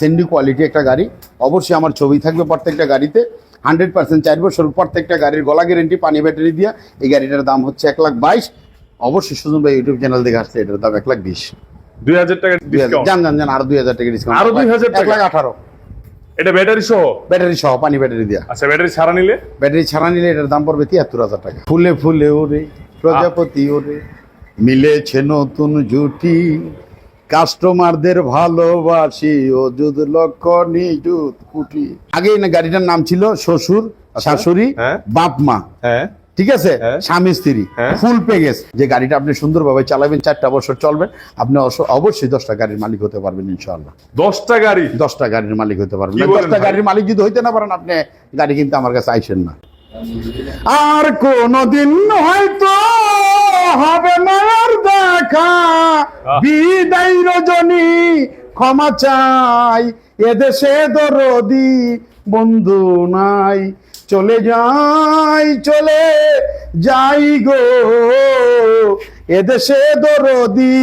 সেন্ডি quality একটা গাড়ি। অবশ্যই আমার ছবি থাকবে প্রত্যেকটা গাড়িতে। হান্ড্রেড পার্সেন্ট চার বছর প্রত্যেকটা গাড়ির গলা গ্যারেন্টি পানি ব্যাটারি দিয়া। এই গাড়িটার দাম হচ্ছে এক লাখ বাইশ। অবশ্যই সুজন ভাই ইউটিউব চ্যানেল দেখে আসছে এটার দাম এক লাখ বিশ। দুই হাজার টাকা দুই হাজার- জান জান জান আরও দুই হাজার টাকা ডিসকাউন্ট আরও 2000 এক লাখ আঠারো। এটা ব্যাটারি সহ? ব্যাটারি সহ পানি ব্যাটারি দিয়া। আচ্ছা ব্যাটারি ছাড়া নিলে? ব্যাটারি ছাড়া নিলে এটার দাম পড়বে তিয়াত্তর হাজার টাকা। ফুলে ফুলে ওরে প্রজাপতি ওরে মিলেছে নতুন জুটি। কাস্টমারদের ভালোবাসি অযুত লক্ষ নিযুত কুটি। আগে না গাড়িটার নাম ছিল শ্বশুর শাশুড়ি হ্যাঁ। বাপ মা। হ্যাঁ। ঠিক আছে? হ্যাঁ। স্বামী স্ত্রী। ফুল প্যাকেজ যে গাড়িটা আপনি সুন্দরভাবে চালাবেন চারটা বছর চলবে আপনি অবশ্যই দশটা গাড়ির মালিক হতে পারবেন ইনশাআল্লাহ। দশটা গাড়ি? দশটা গাড়ির মালিক হতে পারবেন। দশটা গাড়ির মালিক যদি হইতে না পারেন আপনি গাড়ি কিন্তু আমার কাছে আইসেন না। আর কোনদিন হয়তো হবে আর দেখা। বিদায় রজনী ক্ষমা চাই। এদেশে দরদি বন্ধু নাই। চলে যাই চলে যাই গো। এদেশে দরদি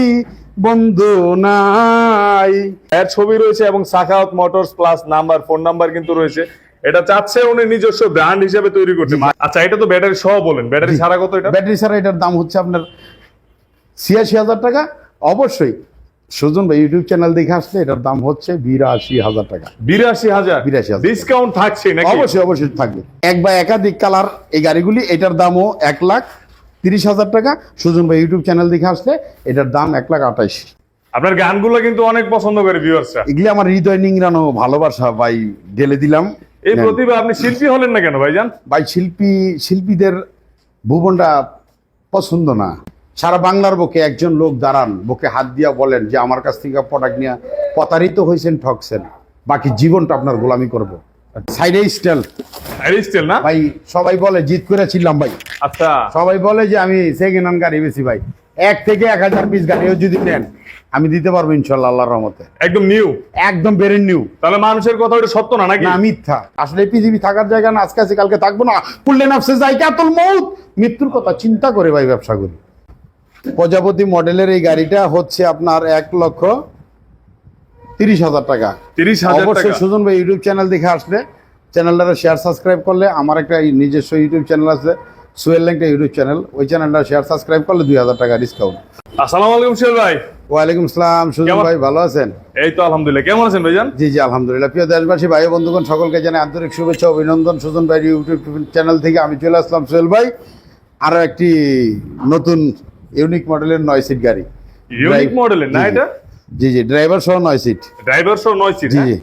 বন্ধু নাই। এর ছবি রয়েছে এবং Sakhawat motors plus number phone number কিন্তু রয়েছে। এটা চাচ্ছে উনি নিজস্ব ব্র্যান্ড হিসেবে তৈরি করতে। আচ্ছা এটা তো ব্যাটারি সহ বলেন। ব্যাটারি ছাড়া কত এটা? ব্যাটারি ছাড়া এটার দাম হচ্ছে আপনার ছিয়াশি হাজার টাকা। অবশ্যই সুজন ভাই ইউটিউব চ্যানেল দেখে আসলে এটার দাম হচ্ছে বিরাশি হাজার টাকা। বিরাশি হাজার? 82,000 ডিসকাউন্ট থাকছে নাকি? অবশ্যই অবশ্যই থাকবে। এক বা একাধিক কালার এই গাড়িগুলি এটার দামও এক লাখ তিরিশ হাজার টাকা। সুজন ভাই ইউটিউব চ্যানেল দেখে আসলে এটার দাম এক লাখ আঠাইশ। আপনার গানগুলো কিন্তু অনেক পছন্দ করে ভিউয়ার্সরা এগুলি আমার হৃদয় নিংড়ানো ভালোবাসা ভাই ঢেলে দিলাম। এই প্রতিভা আপনি শিল্পী হলেন না কেন ভাইজান? ভাই শিল্পী শিল্পীদের ভুবনটা পছন্দ না। সারা বাংলার বুকে একজন লোক দাঁড়ান বুকে হাত দিয়া বলেন যে আমার কাছ থেকে প্রোডাক্ট নিয়ে প্রতারিত হয়েছেন ঠকছেন। বাকি জীবনটা আপনার গোলামি করব। সাইডে স্টাইল। স্টিল না? ভাই সবাই বলে জিত করেছিলাম ভাই। আচ্ছা। সবাই বলে যে আমি সেকেন্ড হ্যান্ড গাড়ি বেশি ভাই। এক থেকে এক হাজার পিস গাড়িও যদি নেন আমি দিতে পারব ইনশাল্লাহ আল্লাহর রহমতে। একদম নিউ একদম বেরেন নিউ তাহলে মানুষের কথা ওটা সত্য না নাকি? না মিথ্যা। আসলে পৃথিবী থাকার জায়গা না আজকে আছে কালকে থাকব না। পুল্লে নাফসে যাই কাতল মৌত মৃত্যুর কথা চিন্তা করে ভাই ব্যবসা করি। প্রজাপতি মডেলের এই গাড়িটা হচ্ছে আপনার এক লক্ষ তিরিশ হাজার টাকা। তিরিশ হাজার অবশ্যই সুজন ভাই ইউটিউব চ্যানেল দেখে আসলে। চ্যানেলটা শেয়ার সাবস্ক্রাইব করলে আমার একটা নিজস্ব ইউটিউব চ্যানেল আছে সুয়েল ল্যাংটা ইউটিউব চ্যানেল। ওই চ্যানেলটা শেয়ার সাবস্ক্রাইব করলে দুই হাজার টাকা ডিসকাউন্ট আসসালামু আলাইকুম শিল ভাই। ওয়ালাইকুম আসসালাম সুজন ভাই ভালো আছেন? এই তো আলহামদুলিল্লাহ। কেমন আছেন ভাইজান? জি জি আলহামদুলিল্লাহ। প্রিয় দেশবাসী ভাই বন্ধুগণ সকলকে জানাই আন্তরিক শুভেচ্ছা অভিনন্দন। সুজন ভাই ইউটিউব চ্যানেল থেকে আমি চলে আসলাম সোহেল ভাই। আরও একটি নতুন ইউনিক মডেলের নয় সিট গাড়ি। ইউনিক মডেলের না। এটা? জি জি ড্রাইভার সহ নয় সিট। ড্রাইভার সহ নয় সিট জি জি।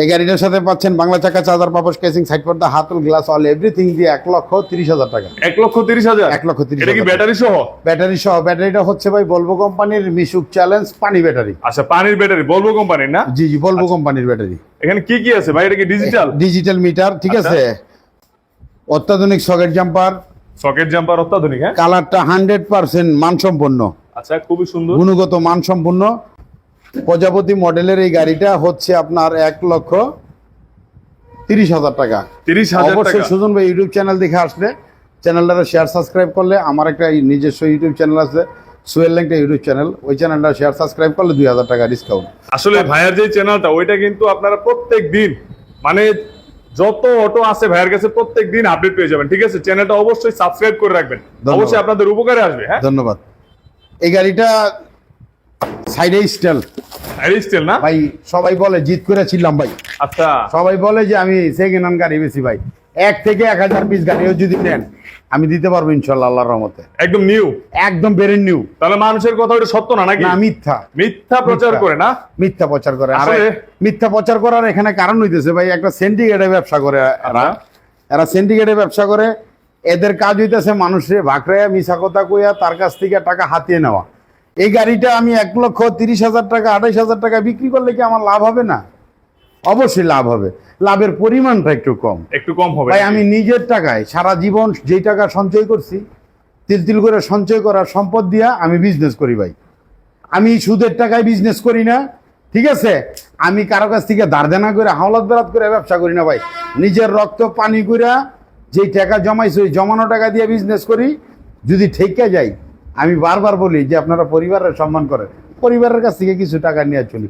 এই গাড়িটার সাথে পাচ্ছেন বাংলা চাকা চার্জার পাপস কেসিং সাইড পর্দা হাতল গ্লাস অল এভরিথিং দিয়ে এক লক্ষ তিরিশ হাজার টাকা। এক লক্ষ তিরিশ হাজার? এক লক্ষ তিরিশ এটা কি ব্যাটারি সহ? ব্যাটারি সহ। ব্যাটারিটা হচ্ছে ভাই বলব কোম্পানির মিশুক চ্যালেঞ্জ পানি ব্যাটারি। আচ্ছা পানির ব্যাটারি বলব কোম্পানির না? জি জি বলব আচ্ছা। কোম্পানির ব্যাটারি। এখানে কি কি আছে ভাই? এটা কি ডিজিটাল ডিজিটাল মিটার ঠিক আচ্ছা। আছে? অত্যাধুনিক সকেট জাম্পার সকেট জাম্পার অত্যাধুনিক হ্যাঁ? কালারটা হান্ড্রেড পার্সেন্ট মানসম্পন্ন। আচ্ছা খুবই সুন্দর। গুণগত মানসম্পন্ন। প্রজাপতি মডেলের এই গাড়িটা হচ্ছে আপনার এক লক্ষ তিরিশ হাজার টাকা। তিরিশ হাজার অবশ্যই সুজন ভাই ইউটিউব চ্যানেল দেখে আসলে। চ্যানেলটা শেয়ার সাবস্ক্রাইব করলে আমার একটা নিজস্ব ইউটিউব চ্যানেল আছে সুয়েল ল্যাংটা ইউটিউব চ্যানেল। ওই চ্যানেলটা শেয়ার সাবস্ক্রাইব করলে দুই হাজার টাকা ডিসকাউন্ট আসলে ভাইয়ার যে চ্যানেলটা ওইটা কিন্তু আপনারা প্রত্যেক দিন মানে যত অটো আছে ভাইয়ের কাছে প্রত্যেক দিন আপডেট পেয়ে যাবেন ঠিক আছে? চ্যানেলটা অবশ্যই সাবস্ক্রাইব করে রাখবেন। অবশ্যই আপনাদের উপকারে আসবে হ্যাঁ? ধন্যবাদ। এই গাড়িটা সাইডে স্টাইল স্টিল না? ভাই সবাই বলে জিত করেছিলাম ভাই। আচ্ছা। সবাই বলে যে আমি সেকেন্ড হ্যান্ড গাড়ি বেশি ভাই। এক থেকে এক হাজার পিস গাড়িও যদি নেন আমি দিতে পারব ইনশাল্লাহ আল্লাহর রহমতে। একদম নিউ একদম বেরেন নিউ তাহলে মানুষের কথা ওটা সত্য না নাকি? না মিথ্যা। মিথ্যা প্রচার করে না? মিথ্যা প্রচার করে। আর মিথ্যা প্রচার করার এখানে কারণ হইতেছে ভাই একটা সিন্ডিকেটে ব্যবসা করে এরা। আচ্ছা। এরা সিন্ডিকেটে ব্যবসা করে এদের কাজ হইতেছে মানুষের ভাকরাইয়া মিশা কথা কইয়া তার কাছ থেকে টাকা হাতিয়ে নেওয়া। এই গাড়িটা আমি এক লক্ষ তিরিশ হাজার টাকা আঠাইশ হাজার টাকা বিক্রি করলে কি আমার লাভ হবে না? অবশ্যই লাভ হবে। লাভের পরিমাণটা একটু কম। একটু কম হবে ভাই আমি নিজের টাকায় সারা জীবন যেই টাকা সঞ্চয় করছি তিল তিল করে সঞ্চয় করার সম্পদ দিয়া আমি বিজনেস করি ভাই। আমি সুদের টাকায় বিজনেস করি না ঠিক আছে? আমি কারও কাছ থেকে ধার দেনা করে হাওলাত বেরাত করে ব্যবসা করি না ভাই। নিজের রক্ত পানি করে যেই টাকা জমাইছি ওই জমানো টাকা দিয়ে বিজনেস করি। যদি ঠেকে যাই আমি বারবার বলি যে আপনারা পরিবারের সম্মান করেন। পরিবারের কাছ থেকে কিছু টাকা নিয়ে চলি।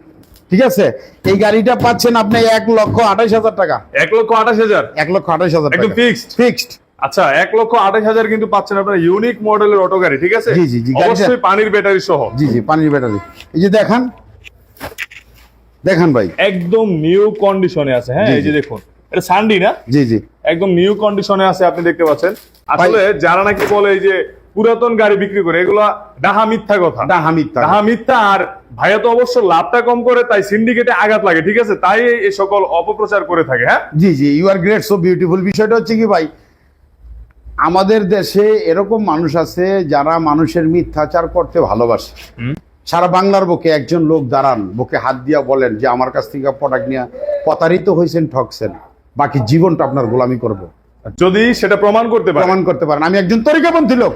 ঠিক আছে? এই গাড়িটা পাচ্ছেন আপনি এক লক্ষ আঠাশ হাজার টাকা। এক লক্ষ আঠাশ হাজার? এক লক্ষ আঠাশ হাজার একদম fixed? ফিক্সড আচ্ছা এক লক্ষ আঠাশ হাজার কিন্তু পাচ্ছেন আপনার ইউনিক মডেলের অটো গাড়ি ঠিক আছে? জি, জি, জি, অবশ্যই পানির ব্যাটারি সহ। জি জি পানির ব্যাটারি এই যে দেখান দেখান ভাই। একদম নিউ কন্ডিশনে আছে হ্যাঁ এই যে দেখুন। এটা সানডি না? জি জি। একদম নিউ কন্ডিশনে আছে আপনি দেখতে পাচ্ছেন। আসলে যারা নাকি বলে এই যে পুরাতন গাড়ি বিক্রি করে এগুলা ডাহা মিথ্যা কথা। ডাহা মিথ্যা ডাহা মিথ্যা আর ভাইয়া তো অবশ্য লাভটা কম করে তাই সিন্ডিকেটে আঘাত লাগে ঠিক আছে? তাই এই সকল অপপ্রচার করে থাকে হ্যাঁ? জি জি you are great so beautiful বিষয়টা হচ্ছে কি ভাই আমাদের দেশে এরকম মানুষ আছে যারা মানুষের মিথ্যাচার করতে ভালোবাসে। সারা বাংলার বুকে একজন লোক দাঁড়ান বুকে হাত দিয়া বলেন যে আমার কাছ থেকে প্রোডাক্ট নিয়ে প্রতারিত হয়েছেন ঠকছেন। বাকি জীবনটা আপনার গোলামি করব। যদি সেটা প্রমাণ করতে পারে। প্রমাণ করতে পারেন। আমি একজন তরিকাপন্থী লোক।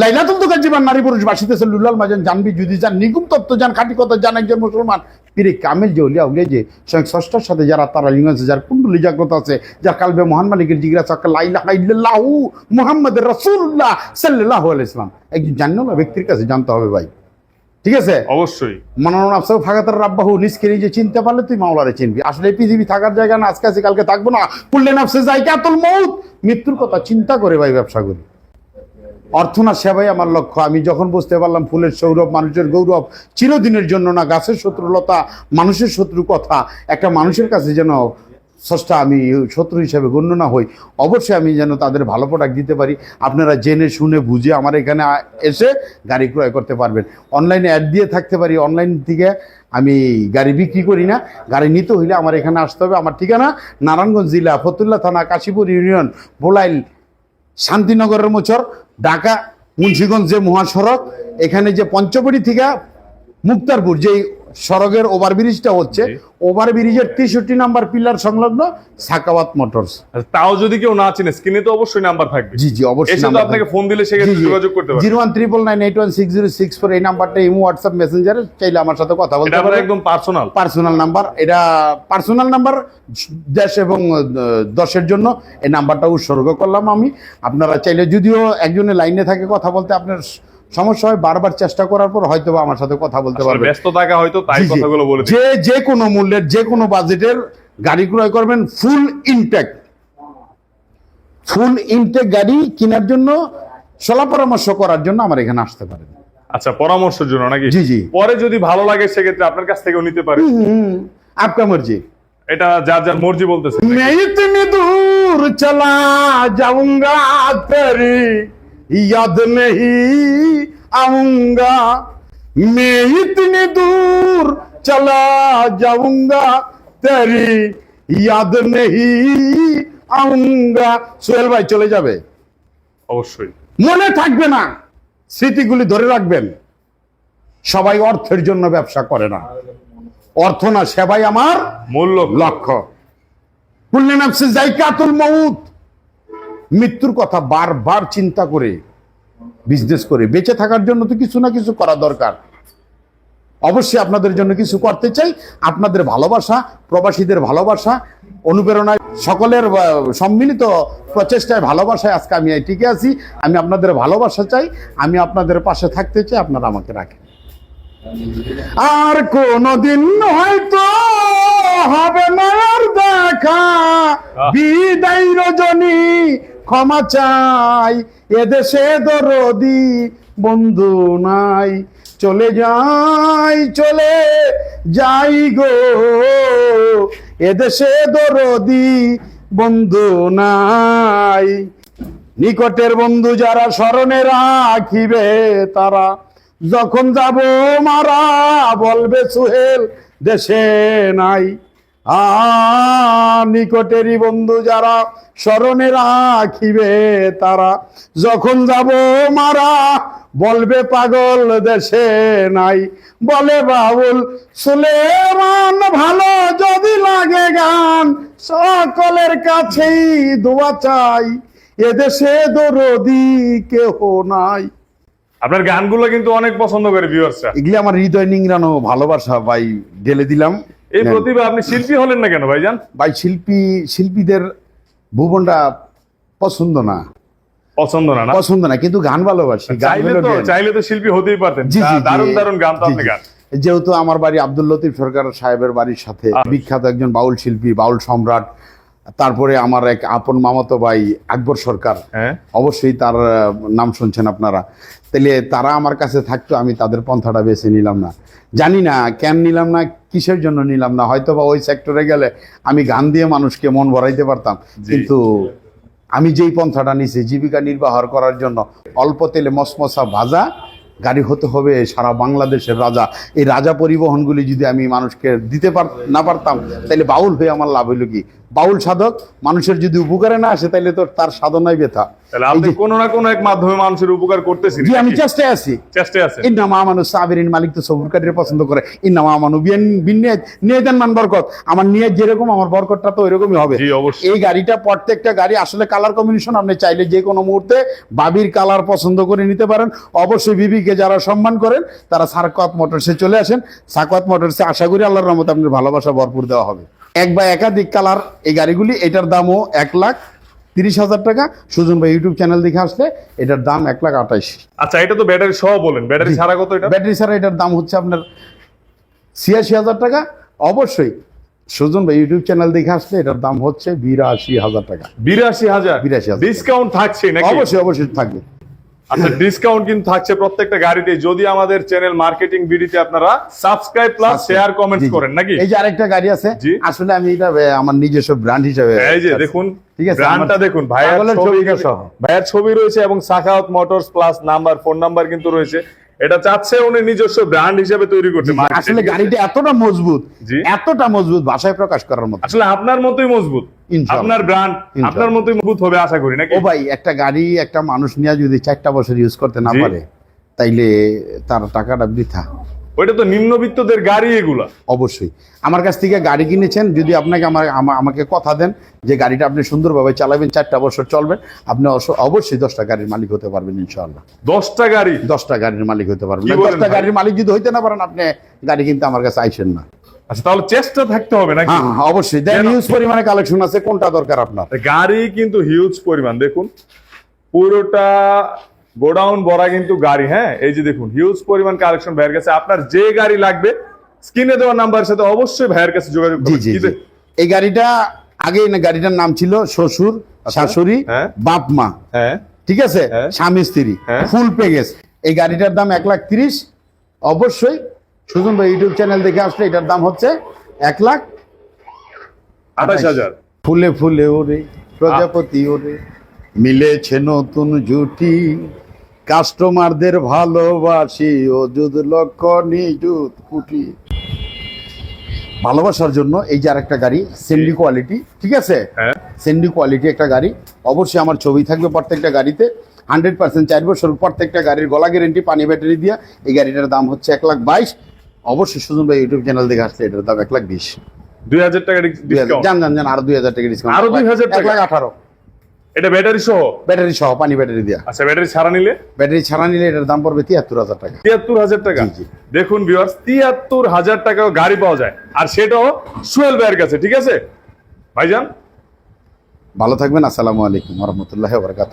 লাইলাতুল তোকার জীবন নারী পুরুষ বাসিতেছে লুলাল মাজান জানবি যদি যান নিগুম তত্ত্ব যান খাঁটি কথা জান একজন মুসলমান। পীরে কামেল যে উলিয়া উলিয়া যে স্বয়ং ষষ্ঠর সাথে যারা তারা লিঙ্গ আছে যার কুণ্ডলী জাগ্রত আছে যার কালবে মহান মালিকের জিজ্ঞাসা চাক্কা লাইলা ইল্লাহু মুহাম্মদ রাসূলুল্লাহ সাল্লাল্লাহু আলাইহি সাল্লাম। একজন জান্ন ব্যক্তির কাছে জানতে হবে ভাই। ঠিক আছে? অবশ্যই। মানানো আফসার ফাগাতার রাব্বাহু নিজকে নিজে চিনতে পারলে তুই মাওলারে চিনবি। আসলে পৃথিবী থাকার জায়গা না আজকে আছে কালকে থাকব না। কুল্লে নাফসে জায়গাতুল মৌত মৃত্যুর কথা চিন্তা করে ভাই ব্যবসা করি। অর্থ না সেবাই আমার লক্ষ্য। আমি যখন বুঝতে পারলাম ফুলের সৌরভ মানুষের গৌরব, চিরদিনের জন্য না, গাছের শত্রুলতা মানুষের শত্রু কথা। একটা মানুষের কাছে যেন সস্তা আমি শত্রু হিসাবে গণ্য না হই, অবশ্যই আমি যেন তাদের ভালো প্রোডাক্ট দিতে পারি। আপনারা জেনে, শুনে, বুঝে আমার এখানে এসে গাড়ি ক্রয় করতে পারবেন। অনলাইনে অ্যাড দিয়ে থাকতে পারি। অনলাইন থেকে আমি গাড়ি বিক্রি করি না। গাড়ি নিতে হইলে আমার এখানে আসতে হবে। আমার ঠিকানা নারায়ণগঞ্জ জেলা ফতুল্লা থানা কাশীপুর ইউনিয়ন বোলাইল শান্তিনগরের মোচর। ঢাকা মুন্সিগঞ্জ যে মহাসড়ক এখানে যে পঞ্চবড়ি থেকে মুক্তারপুর যে সড়কের ওভারব্রিজটা হচ্ছে। ওভারব্রিজের তেষট্টি নাম্বার পিলার সংলগ্ন সাকাওয়াত মোটরস। তাও যদি কেউ না চিনে স্ক্রিনে তো অবশ্যই নাম্বার থাকবে। জি জি অবশ্যই আপনাকে ফোন দিলে সেক্ষেত্রে যোগাযোগ করতে পারবে। Zero one triple nine eight one six zero six four এই নাম্বারটা ইমো হোয়াটসঅ্যাপ মেসেঞ্জারে চাইলে আমার সাথে কথা বলতে পারবেন। একদম পার্সোনাল। Personal number. এটা পার্সোনাল নাম্বার দেশ এবং দশের জন্য। এই নাম্বারটা উৎসর্গ করলাম আমি। আপনারা চাইলে যদিও একজনের লাইনে থাকে কথা বলতে আপনার সমস্যা হয় বারবার চেষ্টা করার পর হয়তো আমার সাথে কথা বলতে পারবে। ব্যস্ত থাকা হয়তো তাই কথাগুলো বলে যে যে কোনো মূল্যের যে কোনো বাজেটের গাড়ি ক্রয় করবেন ফুল ইনটেক ফুল ইনটেক গাড়ি কেনার জন্য সলা পরামর্শ করার জন্য আমার এখানে আসতে পারেন। আচ্ছা পরামর্শের জন্য নাকি? জি জি। পরে যদি ভালো লাগে সেক্ষেত্রে আপনার কাছ থেকেও নিতে পারি আপনার মর্জি এটা যার যার মর্জি বলতেছে। মেয়ে তুমি দূর চলা যাউঙ্গা তেরি याद नहीं आऊंगा मैं इतनी दूर चला जाऊंगा तेरी याद नहीं आऊंगा সোহেল ভাই চলে যাবে অবশ্যই মনে থাকবে না স্মৃতিগুলি ধরে রাখবেন সবাই অর্থের জন্য ব্যবসা করে না অর্থ না সেবাই আমার মূল্য লক্ষ্য কুল্লে নাফসে জাইকাতুল মউত মৃত্যুর কথা বারবার চিন্তা করে বিজনেস করে। বেঁচে থাকার জন্য তো কিছু না কিছু করা দরকার। অবশ্যই আপনাদের জন্য কিছু করতে চাই। আপনাদের ভালোবাসা প্রবাসীদের ভালোবাসা অনুপ্রেরণায় সকলের সম্মিলিত প্রচেষ্টায় ভালোবাসায় আজকে আমি টিকে আছি। আমি আপনাদের ভালোবাসা চাই। আমি আপনাদের পাশে থাকতে চাই। আপনারা আমাকে রাখেন। আর কোনদিন হয়তো হবে না আর দেখা। বিদায় রজনী। ক্ষমা চাই এদেশে দরদি বন্ধু নাই। চলে যাই চলে যাই গো এদেশে দরদি বন্ধু নাই। নিকটের বন্ধু যারা স্মরণে রাখিবে তারা, যখন যাব মারা, বলবে সুহেল, দেশে নাই। নিকটেরই বন্ধু যারা স্মরণে রাখিবে তারা। যখন যাব মারা বলবে পাগল দেশে নাই। বলে বাবুল সুলেমান ভালো যদি লাগে গান সকলের কাছেই দোয়া চাই। এদেশে দরদি কেহ নাই। আপনার গানগুলো কিন্তু অনেক পছন্দ করে ভিউয়ার্সরা এগুলি আমার হৃদয় নিংড়ানো ভালোবাসা ভাই ঢেলে দিলাম। এই প্রতিভা আপনি শিল্পী হলেন না কেন ভাইজান? ভাই শিল্পী শিল্পীদের ভুবনটা পছন্দ না। পছন্দ না পছন্দ না কিন্তু গান ভালোবাসি চাইলে তো শিল্পী হতেই পারতেন। দারুণ দারুণ গান তো আপনি গান। যেহেতু আমার বাড়ি আব্দুল লতিফ সরকার সাহেবের বাড়ির সাথে আচ্ছা। বিখ্যাত একজন বাউল শিল্পী বাউল সম্রাট তারপরে আমার এক আপন মামাতো ভাই আকবর সরকার হ্যাঁ। অবশ্যই তার নাম শুনছেন আপনারা। তাহলে তারা আমার কাছে থাকতো আমি তাদের পন্থাটা বেছে নিলাম না। জানি না কেন নিলাম না কিসের জন্য নিলাম না হয়তো বা ওই সেক্টরে গেলে আমি গান দিয়ে মানুষকে মন ভরাইতে পারতাম। কিন্তু আমি যেই পন্থাটা নিছি জীবিকা নির্বাহ করার জন্য অল্প তেলে মসমসা ভাজা গাড়ি হতে হবে সারা বাংলাদেশের রাজা। এই রাজা পরিবহনগুলি যদি আমি মানুষকে দিতে পার না পারতাম তাহলে বাউল হয়ে আমার লাভ হইল কি? বাউল সাধক মানুষের যদি উপকারে না আসে তাহলে তো তার সাধনাই ব্যথা। তাহলে আপনি কোনো না কোনো এক মাধ্যমে মানুষের উপকার করতেছেন। জি আমি চেষ্টায় আছি। চেষ্টায় আছেন। ইন্নামা আমানু সাবিরিন মালিক তো সবুর কাটিয়ে পছন্দ করে। ইন্নামা আমানু বিয়ান বিনিয়ত নিয়তান মান বরকত। আমার নিয়ত যেরকম আমার বরকতটা তো ওইরকমই হবে। জি অবশ্যই। এই গাড়িটা প্রত্যেকটা গাড়ি আসলে কালার কম্বিনেশন আপনি চাইলে যে কোনো মুহূর্তে বাবির কালার পছন্দ করে নিতে পারেন। অবশ্যই বিবিকে যারা সম্মান করেন তারা সারকাত মোটরসে চলে আসেন। সাকওয়াত মোটরসে আশা করি আল্লাহর রহমতে আপনার ভালোবাসা ভরপুর দেওয়া হবে। এক বা একাধিক কালার এই গাড়িগুলি এটার দামও এক লাখ তিরিশ হাজার টাকা। সুজন ভাই ইউটিউব চ্যানেল দেখে আসলে এটার দাম এক লাখ আঠাইশ। আচ্ছা এটা তো ব্যাটারি সহ বলেন। ব্যাটারি ছাড়া কত এটা? ব্যাটারি ছাড়া এটার দাম হচ্ছে আপনার ছিয়াশি হাজার টাকা। অবশ্যই সুজন ভাই ইউটিউব চ্যানেল দেখে আসলে এটার দাম হচ্ছে বিরাশি হাজার টাকা। বিরাশি হাজার? 82,000 ডিসকাউন্ট থাকছে অবশ্যই অবশ্যই থাকবে। আচ্ছা ডিসকাউন্ট কিন্তু থাকছে প্রত্যেকটা গাড়িতে। যদি আমাদের চ্যানেল মার্কেটিং ভিডিওতে আপনারা সাবস্ক্রাইব প্লাস শেয়ার কমেন্ট জি, জি। করেন নাকি? এই যে আরেকটা গাড়ি আছে আসলে আমি এটা আমার নিজস্ব ব্র্যান্ড হিসেবে এই যে দেখুন ঠিক আছে, ব্র্যান্ডটা দেখুন ভাইয়ের ছবি ছবিটা ছবি রয়েছে এবং Sakhawat motors plus number phone number কিন্তু রয়েছে। এটা চাচ্ছে উনি নিজস্ব ব্র্যান্ড হিসেবে তৈরি করতে আসলে গাড়িটা এতটা মজবুত। এতটা মজবুত ভাষায় প্রকাশ করার মতো। আসলে আপনার মতোই মজবুত। আপনার ব্র্যান্ড আপনার মতোই মজবুত হবে আশা করি নাকি? ও ভাই একটা গাড়ি একটা মানুষ নিয়ে যদি চারটা বছর ইউজ করতে না পারে তাইলে তার টাকাটা বৃথা। ওইটা তো নিম্নবিত্তদের গাড়ি এগুলা। অবশ্যই। আমার কাছ থেকে গাড়ি কিনেছেন যদি আপনাকে আমার আমাকে কথা দেন যে গাড়িটা আপনি সুন্দরভাবে চালাবেন চারটা বছর চলবেন আপনি অবশ্যই দশটা গাড়ির মালিক হতে পারবেন ইনশাআল্লাহ। দশটা গাড়ি? দশটা গাড়ির মালিক হতে পারবেন। দশটা গাড়ির মালিক যদি হইতে না পারেন আপনি গাড়ি কিনতে আমার কাছে আইসেন না। আচ্ছা তাহলে চেষ্টা থাকতে হবে নাকি? হ্যাঁ হ্যাঁ, অবশ্যই। দেন হিউজ পরিমাণে কালেকশন আছে কোনটা দরকার আপনার? গাড়ি কিন্তু হিউজ পরিমাণ দেখুন। পুরোটা গোডাউন ভরা কিন্তু গাড়ি হ্যাঁ? এই যে দেখুন হিউজ পরিমাণ কালেকশন ভাইয়ের কাছে। আপনার যে গাড়ি লাগবে স্ক্রিনে দেওয়া নাম্বারের সাথে অবশ্যই ভাইয়ের কাছে যোগাযোগ জি করবেন জি কি জি। দে- এই গাড়িটা আগে গাড়িটার নাম ছিল শ্বশুর শাশুড়ি হ্যাঁ। বাপ মা। হ্যাঁ। ঠিক আছে। স্বামী স্ত্রী। ফুল প্যাকেজ এই গাড়িটার দাম এক লাখ তিরিশ। অবশ্যই সুজন ভাই ইউটিউব চ্যানেল দেখে আসলে এটার দাম হচ্ছে এক লাখ আঠাশ হাজার। ফুলে ফুলে ওরে প্রজাপতি ওরে। মিলেছে নতুন জুটি কাস্টমারদের ভালোবাসি অযুত লক্ষ নিযুত কুটি। ভালোবাসার জন্য এই যে আরেকটা গাড়ি সেন্ডি কোয়ালিটি ঠিক আছে? হ্যাঁ। সেন্ডি কোয়ালিটি একটা গাড়ি অবশ্যই আমার ছবি থাকবে প্রত্যেকটা গাড়িতে। হান্ড্রেড পার্সেন্ট চার বছর প্রত্যেকটা গাড়ির গলা গ্যারেন্টি পানি ব্যাটারি দিয়া এই গাড়িটার দাম হচ্ছে এক লাখ বাইশ। অবশ্যই সুজন ভাই ইউটিউব চ্যানেল দেখে আসছে এটার দাম এক লাখ বিশ। দুই হাজার টাকা দুই হাজার- জান জান জান আরও দুই হাজার টাকা ডিসকাউন্ট আরও 2000 এক টাকা? লাখ আঠারো। এটা ব্যাটারি সহ? ব্যাটারি সহ পানি ব্যাটারি দিয়া। আচ্ছা ব্যাটারি ছাড়া নিলে? ব্যাটারি ছাড়া নিলে এটার দাম পড়বে তিয়াত্তর হাজার টাকা। তিয়াত্তর হাজার টাকা। দেখুন ভিউয়ার্স তিয়াত্তর হাজার টাকাও গাড়ি পাওয়া যায়। আর সেটাও সোহেল ভাইয়ের কাছে ঠিক আছে? ভাইজান? ভালো থাকবেন আসসালামু আলাইকুম রহমতুল্লাহ বরকাত